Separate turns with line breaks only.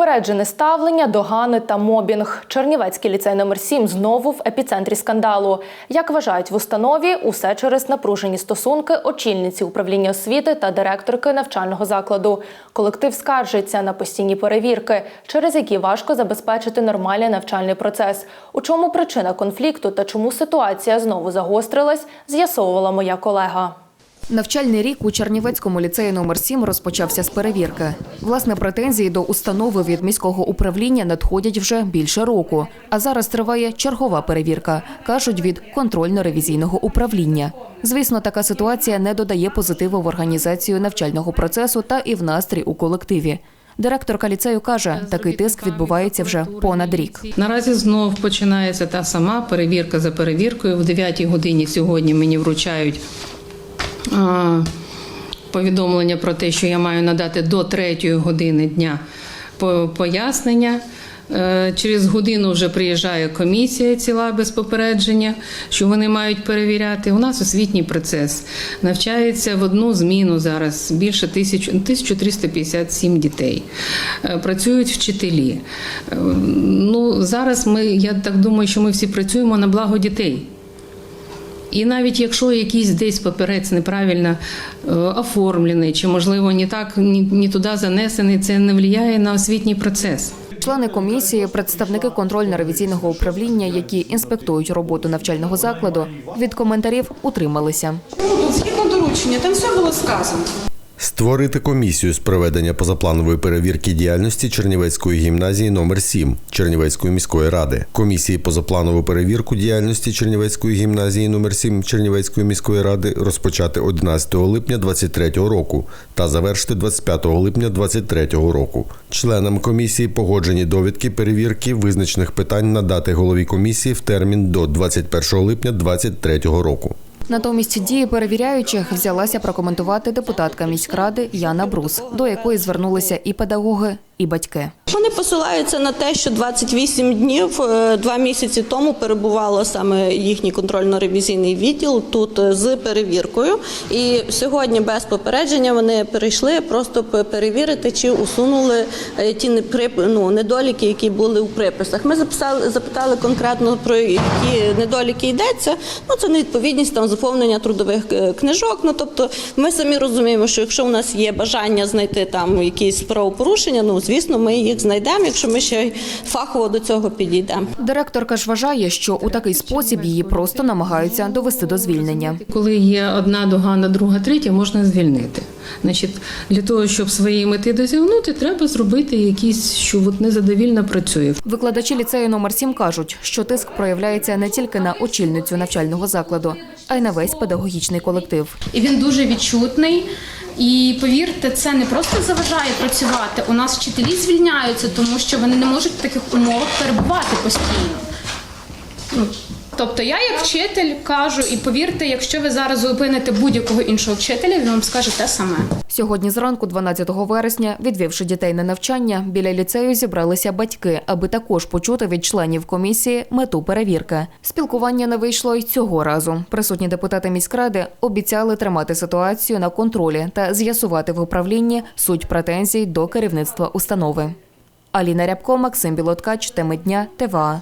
Неупереджене ставлення, догани та мобінг. Чернівецький ліцей номер 7 знову в епіцентрі скандалу. Як вважають в установі, усе через напружені стосунки очільниці управління освіти та директорки навчального закладу. Колектив скаржиться на постійні перевірки, через які важко забезпечити нормальний навчальний процес. У чому причина конфлікту та чому ситуація знову загострилась, з'ясовувала моя колега.
Навчальний рік у Чернівецькому ліцеї номер 7 розпочався з перевірки. Власне, претензії до установи від міського управління надходять вже більше року. А зараз триває чергова перевірка, кажуть від контрольно-ревізійного управління. Звісно, така ситуація не додає позитиву в організацію навчального процесу та і в настрій у колективі. Директорка ліцею каже, такий тиск відбувається вже понад рік.
Наразі знов починається та сама перевірка за перевіркою. В 9 годині сьогодні мені вручають повідомлення про те, що я маю надати до 3 години дня пояснення. Е, Через годину вже приїжджає комісія ціла без попередження, що вони мають перевіряти. У нас освітній процес навчається в одну зміну зараз більше тисяч 1357 дітей. Е, Працюють вчителі. Е, Ну зараз ми, я так думаю, що ми всі працюємо на благо дітей. І навіть якщо якийсь десь папірець неправильно е, оформлений, чи можливо не так ні, ні туди занесений, це не впливає на освітній процес.
Члени комісії, представники контрольно-ревізійного управління, які інспектують роботу навчального закладу, від коментарів утрималися.
Згідно доручення, там все було сказано.
Створити комісію з проведення позапланової перевірки діяльності Чернівецької гімназії номер 7 Чернівецької міської ради. Комісії позапланову перевірку діяльності Чернівецької гімназії номер 7 Чернівецької міської ради розпочати 11 липня 2023 року та завершити 25 липня 2023 року. Членам комісії погоджені довідки перевірки визначених питань надати голові комісії в термін до 21 липня 2023 року.
Натомість дії перевіряючих взялася прокоментувати депутатка міськради Яна Брус, до якої звернулися і педагоги, і батьки.
Вони посилаються на те, що 28 днів, е, два місяці тому перебувало саме їхній контрольно-ревізійний відділ тут е, з перевіркою. І сьогодні без попередження вони перейшли просто перевірити, чи усунули е, ті ну, недоліки, які були у приписах. Ми записали, запитали конкретно про які недоліки йдеться. Ну це невідповідність там заповнення трудових книжок. Ну тобто, ми самі розуміємо, що якщо у нас є бажання знайти там якісь правопорушення, ну звісно, ми їх знайдемо, якщо ми ще й фахово до цього підійдемо.
Директорка ж вважає, що у такий спосіб її просто намагаються довести до звільнення.
Коли є одна догана, друга, третя, можна звільнити. Значить, для того, щоб своєї мети досягнути, треба зробити якісь, що от незадовільно працює.
Викладачі ліцею номер 7 кажуть, що тиск проявляється не тільки на очільницю навчального закладу, а й на весь педагогічний колектив.
і він дуже відчутний. І повірте, це не просто заважає працювати. У нас вчителі звільняються, тому що вони не можуть в таких умовах перебувати постійно. Тобто я як вчитель кажу, і повірте, якщо ви зараз зупините будь-якого іншого вчителя, він вам скаже те саме.
Сьогодні зранку, 12 вересня, відвівши дітей на навчання, біля ліцею зібралися батьки, аби також почути від членів комісії мету перевірки. Спілкування не вийшло й цього разу. Присутні депутати міськради обіцяли тримати ситуацію на контролі та з'ясувати в управлінні суть претензій до керівництва установи. Аліна Рябко, Максим Білоткач, теми дня, ТВА.